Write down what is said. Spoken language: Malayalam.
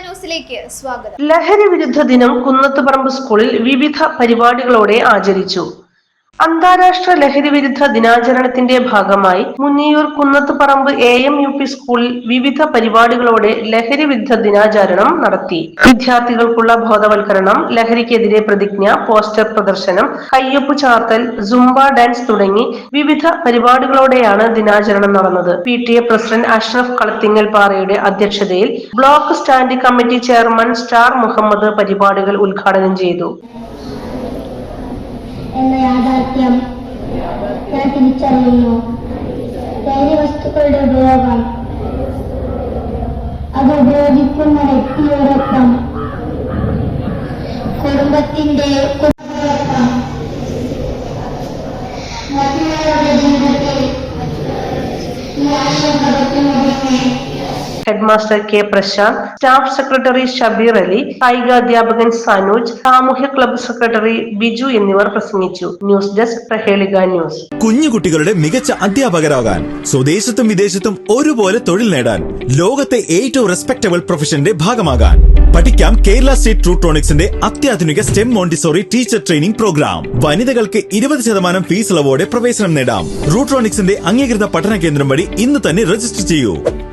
ന്യൂസിലേക്ക് സ്വാഗതം. ലഹരി വിരുദ്ധ ദിനം കുന്നത്തുപറമ്പ് സ്കൂളിൽ വിവിധ പരിപാടികളോടെ ആചരിച്ചു. അന്താരാഷ്ട്ര ലഹരി വിരുദ്ധ ദിനാചരണത്തിന്റെ ഭാഗമായി Munniyur Kunnathuparamba A M U P സ്കൂളിൽ വിവിധ പരിപാടികളോടെ ലഹരി വിരുദ്ധ ദിനാചരണം നടത്തി. വിദ്യാർത്ഥികൾക്കുള്ള ബോധവൽക്കരണം ലഹരിക്കെതിരെ പ്രതിജ്ഞ പോസ്റ്റർ പ്രദർശനം കയ്യൊപ്പ് ചാർത്തൽ സുംബ ഡാൻസ് തുടങ്ങി വിവിധ പരിപാടികളോടെയാണ് ദിനാചരണം നടന്നത്. P T A president Ashraf Kalathingal പാറയുടെ അധ്യക്ഷതയിൽ block standing committee chairman star Muhammad പരിപാടികൾ ഉദ്ഘാടനം ചെയ്തു. എന്ന യാഥാർത്ഥ്യം ഞാൻ തിരിച്ചറിയുന്നു. ലഹരി വസ്തുക്കളുടെ ഉപയോഗം. അത് ഉപയോഗിക്കുന്ന വ്യക്തിയോടൊപ്പം കുടുംബത്തിന്റെ കുടുംബത്തോടൊപ്പം മറ്റുള്ളവരുടെ ജീവിതത്തിൽ ഈ ആശയം പകർത്തുന്നതിന് headmaster K Prashanth staff secretary Shabeer Ali കായികാധ്യാപകൻ Sanoj സാമൂഹ്യ ക്ലബ്ബ് സെക്രട്ടറി ബിജു എന്നിവർ പ്രസംഗിച്ചു. News desk Prahelika news. കുഞ്ഞുകുട്ടികളുടെ മികച്ച അധ്യാപകരാകാൻ സ്വദേശത്തും വിദേശത്തും ഒരുപോലെ തൊഴിൽ നേടാൻ ലോകത്തെ ഏറ്റവും റെസ്പെക്ടബിൾ പ്രൊഫഷന്റെ ഭാഗമാകാൻ. പഠിക്കാം കേരള സ്റ്റേറ്റ് ട്രൂട്രോണിക്സിന്റെ അത്യാധുനിക STEM Montessori teacher training programme വനിതകൾക്ക് ഇരുപത് ശതമാനം ഫീസ് ഇളവോടെ പ്രവേശനം നേടാം. റൂട്രോണിക്സിന്റെ അംഗീകൃത പഠന കേന്ദ്രം വഴി ഇന്ന് തന്നെ രജിസ്റ്റർ ചെയ്യൂ.